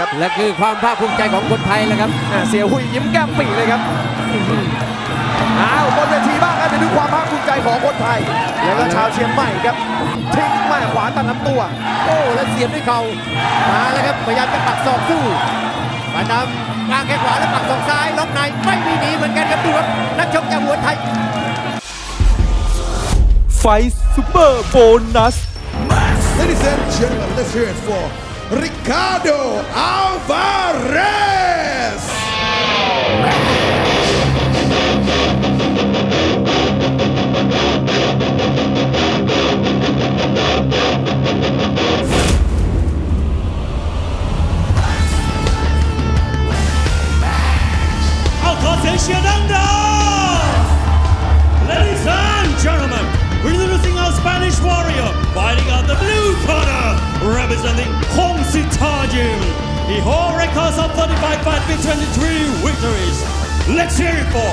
ครับ และคือความภาคภูมิใจของคนไทยแหละครับอ่าเสียหุยยิ้มแก้มปีเลยครับอ้าวบนเวทีบ้างครับเดี๋ยวดูความภาคภูมิใจของคนไทย แล้วก็ชาวเชียงใหม่ครับทิ้งแม่ขวาตัดลำตัว โอ้แล้วเสียบด้วยเข่ามาแล้วครับพยายามจะปักศอกสู้ปานดำกลางแข้งขวาแล้วปักศอกซ้ายล็อกในไม่มีหนีเหมือนกันครับดูครับนักชกจากหัวไทย ไฟซูเปอร์โบนัส Ladies and gentlemen, let's hear it for Ricardo Alvarez. 45 fight 23 victories. Let's hear it for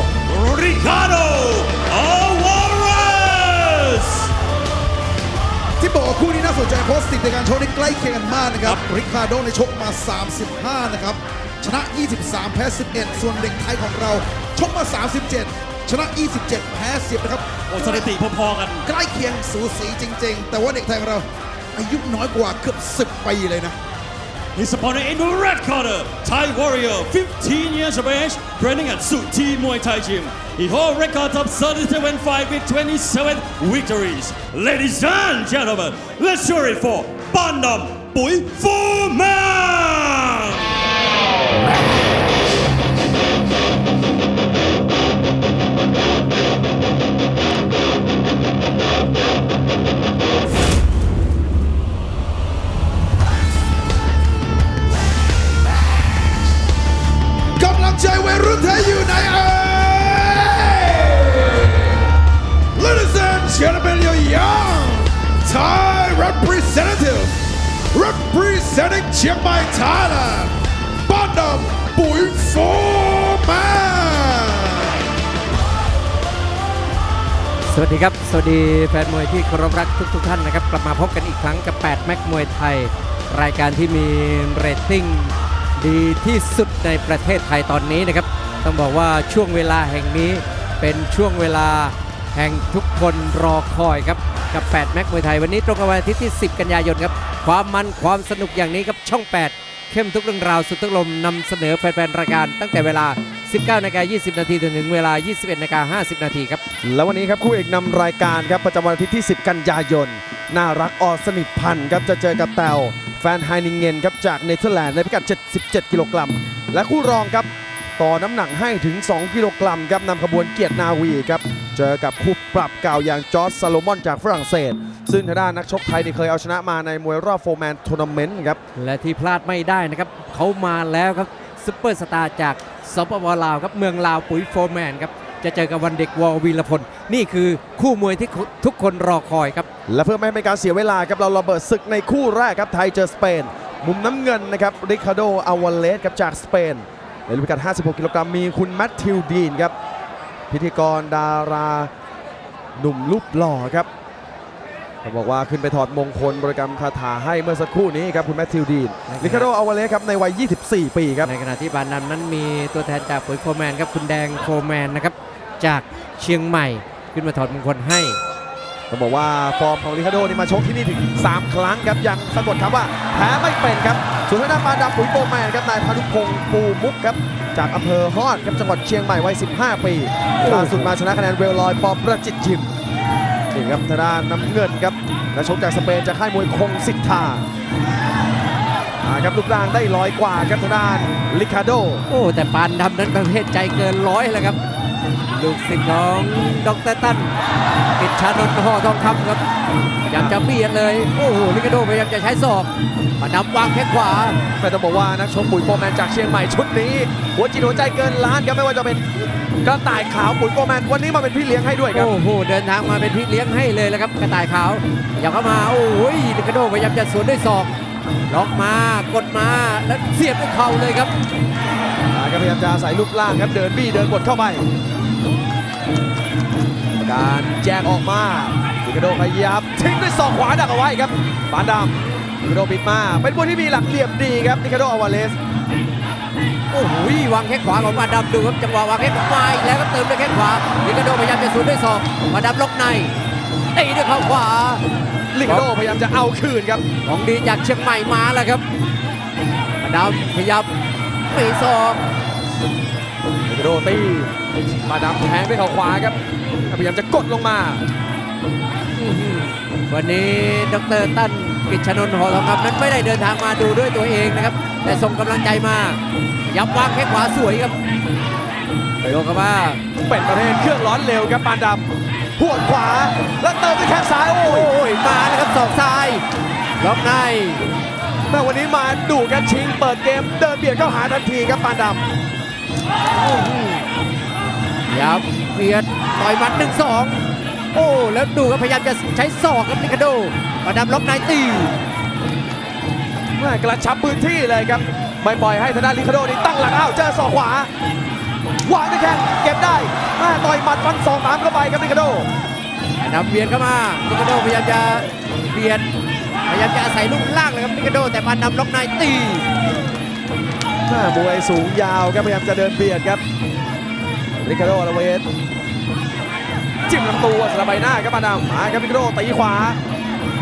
Ricardo Alvarez. ที่บอกคู่นี้น่าสนใจเพราะสถิติการชกนี่ใกล้เคียงกันมากนะครับ ริคาร์โดในชกมา 35 นะครับ ชนะ 23 แพ้ 11 ส่วนเด็กไทยของเราชกมา 37 ชนะ 27 แพ้ 10 นะครับโอ้สถิติพอๆกัน ใกล้เคียงสูสีจริง ๆ แต่ว่าเด็กไทยของเราอายุน้อยกว่าเกือบ 10 ปีเลยนะ His opponent in the red corner, Thai warrior, 15 years of age, training at Suti Muay Thai Gym. He holds records of 37 fights with 27 victories. Ladies and gentlemen, let's hear it for Bandam Bui Fu Man! กำ ใจวัยรุ่นไทยอยู่ไหนเอ่ย Ladies and gentlemen your young Thai representative representing เชียงใหม่ Thailand ป้านดำปุ๋ยโฟร์แมน สวัสดีครับ สวัสดีแฟนมวยที่เคารพรักทุกทุกๆท่านนะครับ กลับมาพบกันอีกครั้งกับ 8 แม็กมวยไทย รายการที่มีเรตติ้ง ดีที่สุดในประเทศไทยตอนนี้นะครับ ต้องบอกว่าช่วงเวลาแห่งนี้เป็นช่วงเวลาแห่งทุกคนรอคอยครับ กับ 8 แม็กมวยไทยวันนี้ตรงกับวันอาทิตย์ที่ 10 กันยายนครับ ความมันความสนุกอย่างนี้ครับช่อง 8 เข้มทุกเรื่องราวสุดทุกลมนำเสนอแฟนๆรายการตั้งแต่เวลา 19นาฬิกา20 นาทีจนถึงเวลา 21นาฬิกา50 นาทีครับ แล้ววันนี้ครับคู่เอกนำรายการครับประจำวันอาทิตย์ที่ 10 กันยายนน่ารักออสนิทพันธ์ครับจะเจอกับแตว นไฮนิงเงนครับจากเนเธอร์แลนด์ในพิกัด 77 กิโลกรัม และคู่รองครับ ต่อน้ำหนักให้ถึง 2 กิโลกรัมครับนำขบวนเกียรตินาวีครับ เจอกับคู่ปรับเก่าอย่างจอร์จซาโลมอนจากฝรั่งเศส ซึ่งทางด้านนักชกไทยนี่เคยเอาชนะมาในมวยรอบโฟร์แมนทัวร์นาเมนต์ครับ และที่พลาดไม่ได้นะครับเขามาแล้วครับซุปเปอร์สตาร์จากสปปลาวครับเมืองลาวปุ๋ยโฟร์แมนครับ จะเจอกับวันเด็กวอลวีรพล นี่คือคู่มวยที่ทุกคนรอคอยครับ และเพื่อไม่ให้เป็นการเสียเวลาครับเราระเบิดศึกในคู่แรกครับไทยเจอสเปน มุมน้ำเงินนะครับริคาโดอาวาเลสครับจากสเปนในรุ่นพิกัด 56 กิโลกรัมมีคุณแมทธิวดีนครับพิธีกรดาราหนุ่มรูปหล่อครับเขาบอกว่าขึ้นไปถอดมงคลบริกรรมคาถาให้เมื่อสักครู่นี้ครับคุณแมทธิวดีนนะครับริคาโดอาวาเลสครับในวัย 24 ปีครับ ในขณะที่บานดำนั้นมีตัวแทนจากปุ๋ยโฟร์แมนครับคุณแดงโฟร์แมนนะครับ จากเชียงใหม่ ขึ้นมาถอดมงคลให้ต้องบอกว่าฟอร์มของริคาโดนี่มาชกที่นี่ถึง 3 ครั้งครับยังสะกดคำว่าแพ้ไม่เป็นครับส่วนทางด้านปานดำปุ๋ยโปรแมนครับนายพานุพงศ์ปูมุกครับจากอำเภอฮอดครับจังหวัดเชียงใหม่วัย 15 ปีล่าสุดมาชนะคะแนนเวลลอยปอประจิตยิมนี่ครับทางด้านน้ำเงินครับนักชกจากสเปนจากค่ายมวยคงสิทธาอ่าครับรูปร่างได้ร้อยกว่าครับทางด้านริคาโดโอ้แต่ปานดำนั้นประเภทใจเกินร้อยแล้วครับ ลูกศิษย์ของดรตั้นกิจชานนท์ห่อทองคำครับพยายามจะเบียดเลย โอ้โหลิกาโดพยายามจะใช้ศอกปานดำวางแข้งขวาแต่ต้องบอกว่านักชกปุ๋ยโฟร์แมนจากเชียงใหม่ชุดนี้ หัวจิตหัวใจเกินล้านครับไม่ว่าจะเป็นกระต่ายขาวปุ๋ยโฟร์แมนวันนี้มาเป็นพี่เลี้ยงให้ด้วยครับโอ้โหเดินทางมาเป็นพี่เลี้ยงให้เลยแล้วครับกระต่ายขาวอยากเข้ามาโอ้ยลิกาโดพยายามจะสวนด้วยศอกล็อกมากดมาแล้วเสียบด้วยเข่าเลยครับอ่าก็พยายามจะอาศัยรูปร่างครับเดินบี้เดินบดเข้าไป การแจกออกมาดิกาโดพยายามทิ้งด้วยศอกขวาดักเอาไว้ครับปานดลิคาโดปิดมา เป็นมวยที่มีหลักเหลี่ยมดีครับลิคาโดอาวาเลสโอ้โหวางแข้งขวาของมาดามดูครับจังหวะวางแข้งขวามาอีกแล้วก็เติมด้วยแข้งขวาลิคาโดพยายามจะสวนด้วยศอกมาดามล็อกในตีด้วยเข่าขวาลิคาโดพยายามจะเอาคืนครับของดีจากเชียงใหม่มาแล้วครับมาดามพยายามปีศอกลิคาโดตี มาดามแทงด้วยเข่าขวาครับพยายามจะกดลงมาอื้อหือวันนี้ดรตั้นกิจชนนท์หอทองคำนั้นไม่ได้เดินทางมาดูด้วยตัวเองนะครับ แต่ส่งกำลังใจมายับวางแข้งขวาสวยครับไปโยกเข้ามาเป็นประเภทเครื่องร้อนเร็วครับปานดำหัวดขวาแล้วเติมด้วยแข้งซ้าย โอ้โอ้ยยมาแล้วครับศอกซ้ายล็อกในแม่วันนี้มาดูกันชิงเปิดเกมเดินเบียดเข้าหาทันทีครับปานด ยับเบียดต่อยหมัดหนึ่งสองโอ้แล้วดูครับพยายามจะใช้ศอกครับนิคาโดมาดามล็อกในตีำแม่กระชับพื้นที่เลยครับไม่ปล่อยให้ทางด้านลิคาโดนี่ตั้งหลักอ้าวเจอศอกขวาวางด้วยแข้งเก็บได้แม่ต่อยหมัดฟันศอกตามเข้าไปครับลิคาโดมาดามเบียดเข้ามานิคาโดพยายามจะเบียดพยายามจะอาศัยลูกล่างเลยครับนิคาโดแต่มาดามล็อกในตีหน้ามวยสูงยาวครับพยายามจะเดินเบียดครับ ริคาโดอาราเวสจิ้มลำตัวสลับใบหน้าครับมาดามมาครับริคาโดตีขวา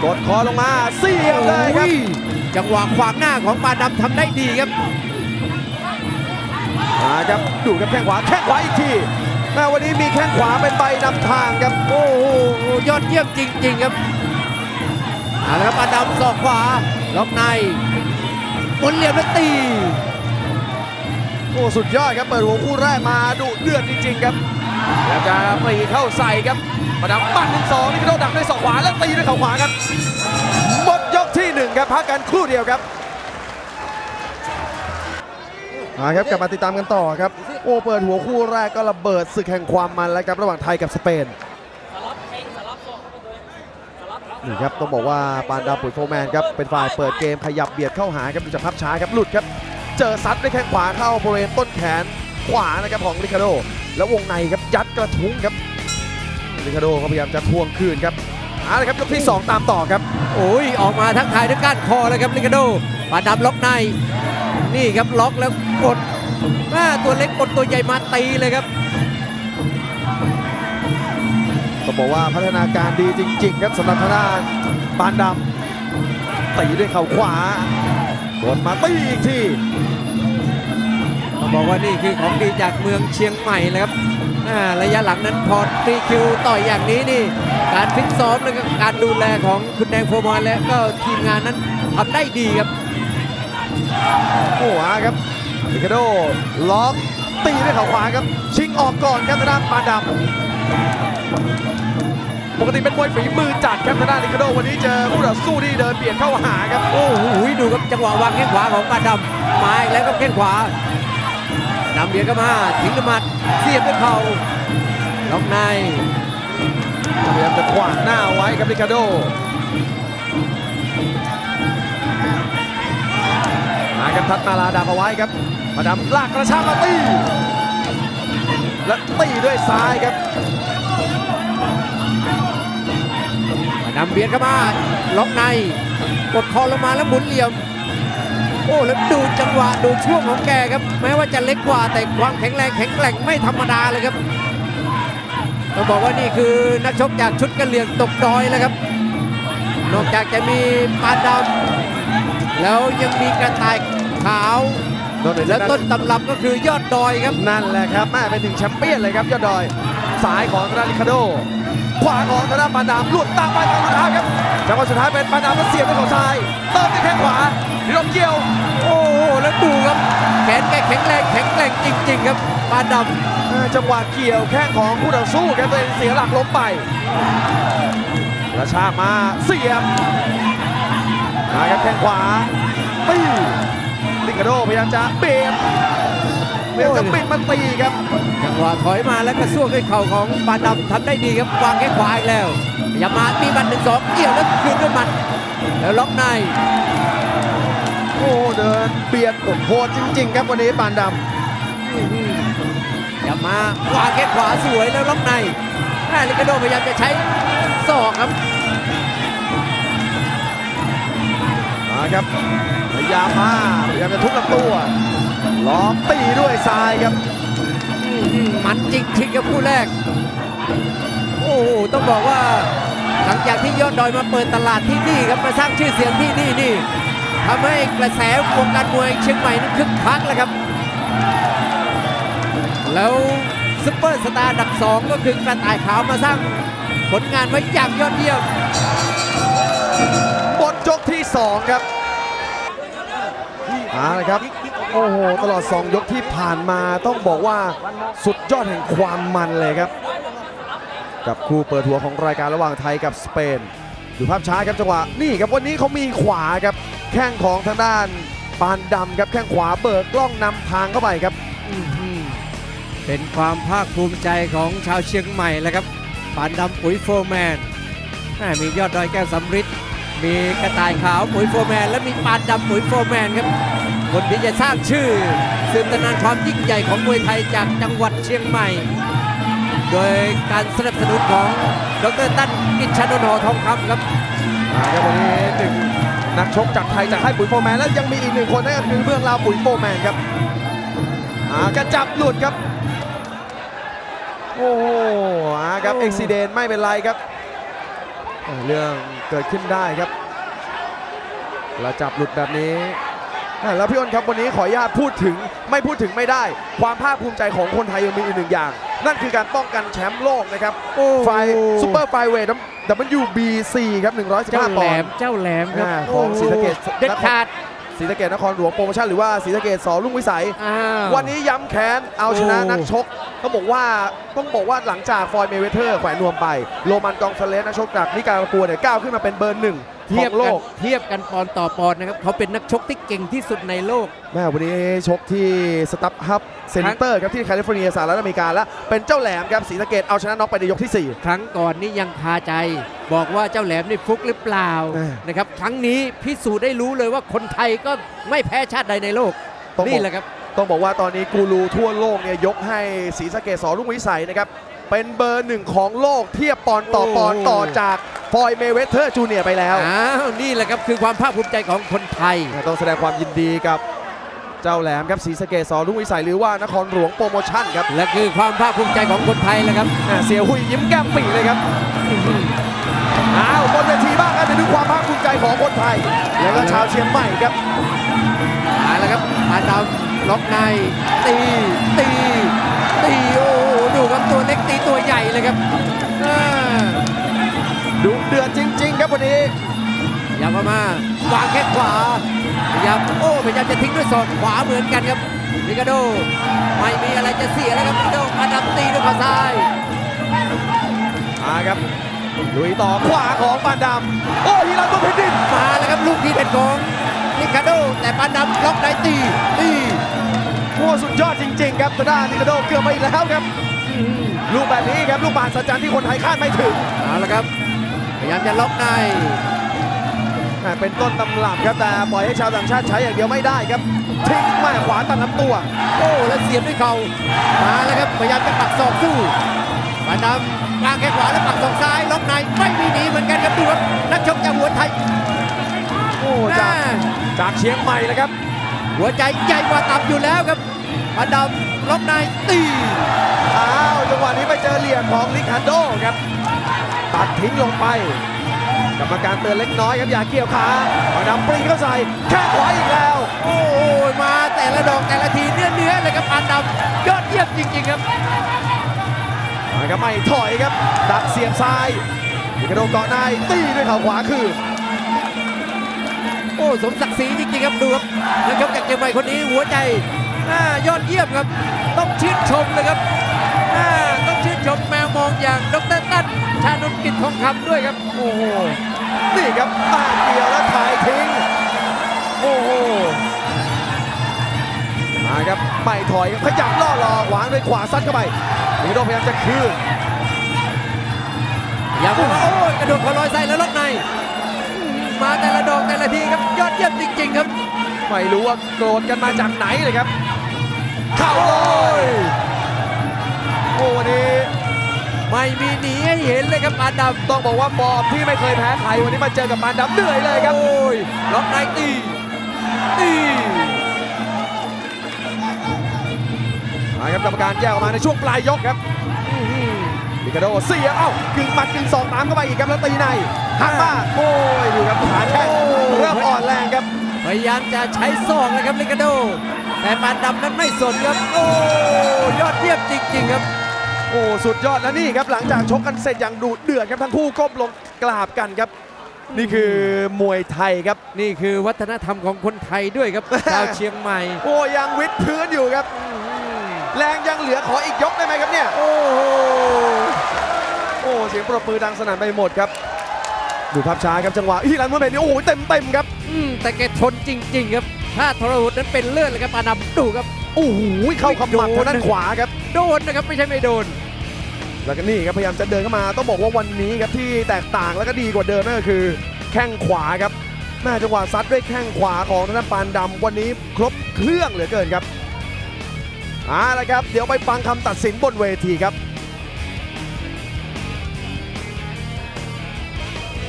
กดคอลงมาเสียบเลยครับโอ้ยจังหวะขวางหน้าของปาดำทำได้ดีครับมาครับดูครับแข้งขวาแข้งขวาอีกทีแม่วันนี้มีแข้งขวาเป็นใบนำทางครับโอ้โหยอดเยี่ยมจริง ๆ ครับเอาละครับปาดำศอกขวาล็อกในหมุนเหลี่ยมแล้วตี โอ้สุดยอดครับเปิดหัวคู่แรกมาดุเดือดจริง ๆ ครับแล้วจะปรีเข้าใส่ครับมาดามปัดหนึ่งสองริคาโดดักด้วยศอกขวาแล้วตีด้วยเข่าขวาครับหมดยกที่หนึ่งครับพักกันครู่เดียวครับมาครับกลับมาติดตามกันต่อครับ โอ้เปิดหัวคู่แรกก็ระเบิดศึกแห่งความมันแล้วครับระหว่างไทยกับสเปนนี่ครับต้องบอกว่าปานดาวปุ๋ยโฟร์แมนครับเป็นฝ่ายเปิดเกมขยับเบียดเข้าหาครับดูจากภาพช้าครับหลุดครับ เจอซัดด้วยแข้งขวาเข้าบริเวณต้นแขนขวานะครับของริคาโด แล้ววงในครับยัดกระทุ้งครับริคาโดก็พยายามจะทวงคืนครับเอาละครับยกที่สองตามต่อครับ โอ้ยออกมาทักทายด้วยก้านคอเลยครับลิคาโดปาดำล็อกใน นี่ครับล็อกแล้วกดแม่ตัวเล็กกดตัวใหญ่มาตีเลยครับต้องบอกว่าพัฒนาการดีจริง ๆ ครับสำหรับทางด้านปานดำตีด้วยเข่าขวา กดมาตีอีกทีต้อง บอกว่านี่คือของดีจากเมืองเชียงใหม่เลยครับอ่าระยะหลังนั้นพอฟรีคิวต่อยอย่างนี้นี่ การฟิตซ้อมและก็การดูแลของคุณแดงโฟร์มอนและก็ทีมงานนั้นทำได้ดีครับโอ้โหครับริคาโดล็อกตีด้วยเข่าขวาครับ ชิงออกก่อนครับทางด้านปานดำปกติเป็นมวยฝีมือจัดครับทางด้านริคาโดวันนี้เจอคู่ต่อสู้ที่เดินเบียดเข้าหาครับ โอ้โหดูครับจังหวะวางแข้งขวาของปาดำมาอีกแล้วก็แข้งขวา นำเบียดเข้ามาทิ้งน้ำมัดเสียบด้วยเข่าล็อกในพยายามจะขวางหน้าไว้ครับริคาโดมาครับทัดมาลาดามเอาไว้ครับ มาดามลากกระชากมาตีและตีด้วยซ้ายครับนำเบียดเข้ามา ล็อกใน กดคอลงมาแล้วหมุนเหลี่ยม โอ้แล้วดูจังหวะดูช่วงของแกครับ แม้ว่าจะเล็กกว่าแต่ความแข็งแรงแข็งแกร่งไม่ธรรมดาเลยครับต้องบอกว่านี่คือนักชกจากชุดกระเหลี่ยงตกดอยแล้วครับ นอกจากจะมีปานดำแล้วยังมีกระต่ายขาวและต้นตำรับก็คือยอดดอยครับ นั่นแหละครับแม่เป็นถึงแชมเปี้ยนเลยครับยอดดอยซ้ายของธนาริคาโด ขวาของธนาปานดามหลุดตามไปตามสุดท้ายครับจังหวะสุดท้ายเป็นปานดามแล้วเสียบด้วยเข่าซ้ายเติมด้วยแข้งขวาดิลมเกี่ยว โอ้โหแล้วดูครับแขนแกแข็งแรงแข็งแกร่งจริง ๆ ครับปานดำอ่าจังหวะเกี่ยวแข้งของคู่ต่อสู้ครับตัวเองเสียหลักล้มไปกระชากมาเสียบมาครับแข้งขวาตีลิคาโดพยายามจะเบียด พยายามจะปิดมันตีครับ จังหวะถอยมาแล้วก็สู้ด้วยเข่าของปานดำทำได้ดีครับวางแข้งขวาอีกแล้วพยายามมามีบันหนึ่งสองเกี่ยวแล้วคืนด้วยหมัดแล้วล็อกในโอ้เดินเบียดโหดจริง ๆ ครับวันนี้ปานดอย่ามาวางแข้งขวาสวยแล้วล็อกในแม่ลิกาโดพยายามจะใช้ศอกครับำครับพยายามมาพยายามจะทุบลำตัว ล้อมตีด้วยซ้ายครับอื้อหือมันจริงๆครับคู่แรก โอ้โหต้องบอกว่า หลังจากที่ยอดดอยมาเปิดตลาดที่นี่ครับมาสร้างชื่อเสียงที่นี่นี่ทำให้กระแสวงการมวยเชียงใหม่นั้นคึกคักแล้วครับ แล้วซุปเปอร์สตาร์อันดับสองก็คือกระต่ายขาวมาสร้างผลงานไว้อย่างยอดเยี่ยมหมดยกที่ 2 ครับ มาเลยครับ โอ้โห ตลอด 2 ยกที่ผ่านมาต้องบอกว่าสุดยอดแห่งความมันเลยครับ กับคู่เปิดหัวของรายการระหว่างไทยกับสเปน ดูภาพช้าครับจังหวะนี่ครับวันนี้เขามีขวาครับแข้งของทางด้านปานดำครับแข้งขวาเบิกกล้องนำทางเข้าไปครับเป็นความภาคภูมิใจของชาวเชียงใหม่แล้วครับปานดำปุ๋ยโฟร์แมนม่มียอดดอยแก้วสำริดมีกระต่ายขาวปุ๋ยโฟร์แมนและมีปานดำปุ๋ยโฟร์แมนครับ คนที่จะสร้างชื่อสืบตำนานความยิ่งใหญ่ของมวยไทยจากจังหวัดเชียงใหม่ โดยการสนับสนุนของดรตั้นกิจชนนท์หอทองคำครับมาครับวันนี้หนึ่งนักชกจากไทยจากค่ายปุ๋ยโฟร์แมนแล้วยังมีอีกหนึ่งคนนั่นก็คือเบื้องลาวปุ๋ยโฟร์แมนครับอ่ากระจับหลุดครับโอ้โหอ่าครับอ้เอ็กซิเดนไม่เป็นไรครับ เรื่องเกิดขึ้นได้ครับกระจับหลุดแบบนี้ แล้วพี่อ้นครับวันนี้ขออนุญาตพูดถึงไม่พูดถึงไม่ได้ ความภาคภูมิใจของคนไทยยังมีอีกหนึ่งอย่าง นั่นคือการป้องกันแชมป์โลกนะครับไฟซูเปอร์ไฟเวท WBC ครับเจ้า115แหปลอนมด์เจ้าแหลมครับอ่าของศรีสะเกษเด็ดขาดศรีสะเกดนครหลวงโปรโมชั่นหรือว่าศรีสะเกดสอลุ่งวิสัยอ้าววันนี้ย้ำแค้นเอาชนะโอ้นักชกต้องบอกว่าต้องบอกว่าหลังจากฟอยด์เมเวเทอร์แขวนนวมไป โรมันกองซาเลสนักชกจากนิการากัวเนี่ยก้าวขึ้นมาเป็นเบอร์หนึ่งข เทีอยบงโลกันกเทียบกันปอนด์ต่อปอนด์นะครับเขาเป็นนักชกที่เก่งที่สุดในโลก แม่วันนี้ชกที่สตั p ฮับเซ็นเตอร์ครับที่แคลิฟอร์เนียสหรัฐอเมริกาและเป็นเจ้าแหลมครับศรีสะเกดเอาชนะน็อกไปในยกที่ครั้งก่อนนี่ยังคาใจ บอกว่าเจ้าแหลมนี่ฟุกหรือเปล่าเออนะครับครั้งนี้พิสูจน์ได้รู้เลยว่าคนไทยก็ไม่แพ้ชาติใดในโลกต้องบอกนี่แหละครับ4ต้องบอกว่าตอนนี้กูรูทั่วโลกเนี่ยยกให้ศรีสะเกดสอลุ่งวิสัยนะครับเป็นเบอร์หนึ่งของโลกเทียบปอนด์ต่อปอนด์โอ้ต่อจาก ฟอยด์เมเวเทอร์จูเนียร์ไปแล้ว อ้าวนี่แหละครับคือความภาคภูมิใจของคนไทย ต้องแสดงความยินดีกับเจ้าแหลมครับศรีสะเกดสอรุ่งวิสัยหรือว่านครหลวงโปรโมชั่นครับและคือความภาคภูมิใจของคนไทยแหละครับอ่าเสียหุยยิ้มแก้มปีเลยครับอ้าวบนเวทีบ้างครับเดี๋ยวดูความภาคภูมิใจของคนไทย แล้วก็ชาวเชียงใหม่ครับ มาแล้วครับปานดำล็อกในตีตีตีโอ้โหดูครับตัวเล็กตีตัวใหญ่เลยครับอ่าดู เดือดจริง ๆ ครับวันนี้พยายามเข้ามาวางแข้งขวาพยายามโอ้พยายามจะทิ้งด้วยศอกขวาเหมือนกันครับลิกาโดไม่มีอะไรจะเสียแล้วครับลิกาโดปานดำตีด้วยเข่าซ้ายมาครับลุยต่อขวาของปานดำโอ้ฮีรันตัวพิดินมาแล้วครับลูกทีเด็ดของลิคาโด แต่ปานดำล็อกในตีตีโอ้สุดยอดจริง ๆ ครับทางด้านนิโกโดเกือบไปอีกแล้วครับอื้อหือลูกแบบนี้ครับลูกบาสจันที่คนไทยคาดไม่ถึงเอาละครับพ ยายามจะล็อกในแม่เป็นต้นตำรับครับแต่ปล่อยให้ชาวต่างชาติใช้อย่างเดียวไม่ได้ครับทิ้งแม่ขวาตัดลำตัว โอ้แล้วเสียบด้วยเข่ามาแล้วครับพยายามจะปักศอกสู้ปานดำวางแข้งขวาแล้วปักศอกซ้ายล็อกในไม่มีหนีเหมือนกันครับดูครับนักชกจากหัวไทยโอ้จากอ่าจากเชียงใหม่เลยครับ หัวใจใหญ่กว่าตับอยู่แล้วครับปานดำล็อกในตีอ้าวจังหวะนี้ไปเจอเหลี่ยมของลิคาโดครับ ตัดทิ้งลงไปกรรมการเตือนเล็กน้อยครับอย่าเกี่ยวขาปานำปรีเข้าใส่แข้งขวาอีกแล้ว โอ้ยมาแต่ละดอกแต่ละทีเนื้อเนื้อเลยครับปานดำยอดเยี่ยมจริง ๆ ครับมาครับไม่ถอยครับดักเสียบซ้ายลิคาโดเกาะในตีด้วยเข่าขวาคืนโอ้สมศักดิ์ศรีจริงๆครับดูครับนักชกจากเชียงใหม่คนนี้หัวใจอ่ายอดเยี่ยมครับ ต้องชื่นชมเลยครับ ท์กิจทองคำด้วยครับ โอ้โห นี่ครับอ่าเกี่ยวแล้วถ่ายทิ้ง โอ้โห มาครับไม่ถอยครับขยับล่อรอขวางด้วยขวาซัดเข้าไปลิคาโดพยายามจะคืนอย่าบอกว่าโอ้ยกระโดดเขอลอยใส่แล้วล็อกในอื้อหือมาแต่ละดอกแต่ละทีครับยอดเยี่ยมจริง ๆ ครับ ไม่รู้ว่าโกรธกันมาจากไหนเลยครับ เข่าเลยโอ้วันนี้ไม่มีหนีให้เห็นเลย ครับปานดำต้องบอกว่าฟอร์มที่ไม่เคยแพ้ใครวันนี้มาเจอกับปานดำเหนื่อยเลยครับโอ้ยล็อกในตีตีมาครับกรรมการแยกออกมาในช่วงปลายยกครับลิคาโดเสียเอ้ากึ่งหมัดกึ่งศอกตามเข้าไปอีกครับแล้วตีในหักมาโอ้ยดูครับขาแข้งเริ่มอ่อนแรงครับ พยายามจะใช้ศอกนะครับลิกาโด แต่ปานดำนั้นไม่สนครับโอ้ยอดเยี่ยมจริง ๆ ครับโอ้สุดยอดแล้วนี่ครับหลังจากชกกันเสร็จอย่างดุเดือดครับทั้งคู่ก้มลงกราบกันครับ นี่คือมวยไทยครับ นี่คือวัฒนธรรมของคนไทยด้วยครับ ชาวเชียงใหม่ โอ้ยังวิดพื้นอยู่ครับแรงยังเหลือขออีกยกได้ไหมครับเนี่ยโอ้โหโอ้เสียงปรบมือดังสนั่นไปหมดครับดูภาพช้าครับจังหวะอีรันเมื่อเป็นนี่โอ้โหเต็มเต็มๆครับอืมแต่แกทนจริง ๆ ครับถ้าทรหดนั้นเป็นเลือดเลยครับปานดำดูครับโอ้โหเข้าขมับทางด้านขวาครับ โดนนะครับไม่ใช่ไม่โดน แล้วก็นี่ครับพยายามจะเดินเข้ามาต้องบอกว่าวันนี้ครับที่แตกต่างแล้วก็ดีกว่าเดิมนั่นก็คือ แข้งขวาครับแม่จังหวะซัดด้วยแข้งขวาของทางด้านปานดำวันนี้ครบเครื่องเหลือเกินครับเอาละครับ เดี๋ยวไปฟังคำตัดสินบนเวทีครับ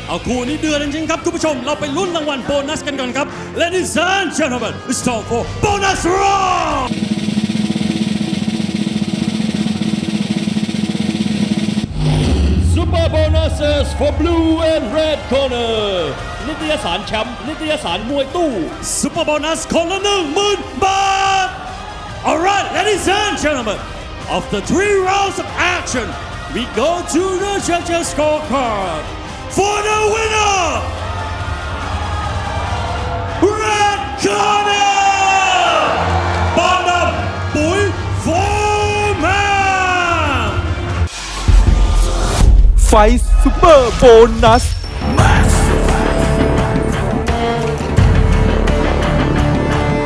เอาคู่นี้เดือดจริงๆครับคุณผู้ชม เราไปลุ้นรางวัลโบนัสกันก่อนครับ Ladies and gentlemen it's time for bonus round Super bonuses for blue and red corner นิตยสารแชมป์นิตยสารมวยตู้ Super bonus คนละหนึ่งหมื่นบาท Alright ladies and gentlemen after three rounds of action we go to the judges scorecard for the winner Red corner ไฟซูเปอร์โบนัส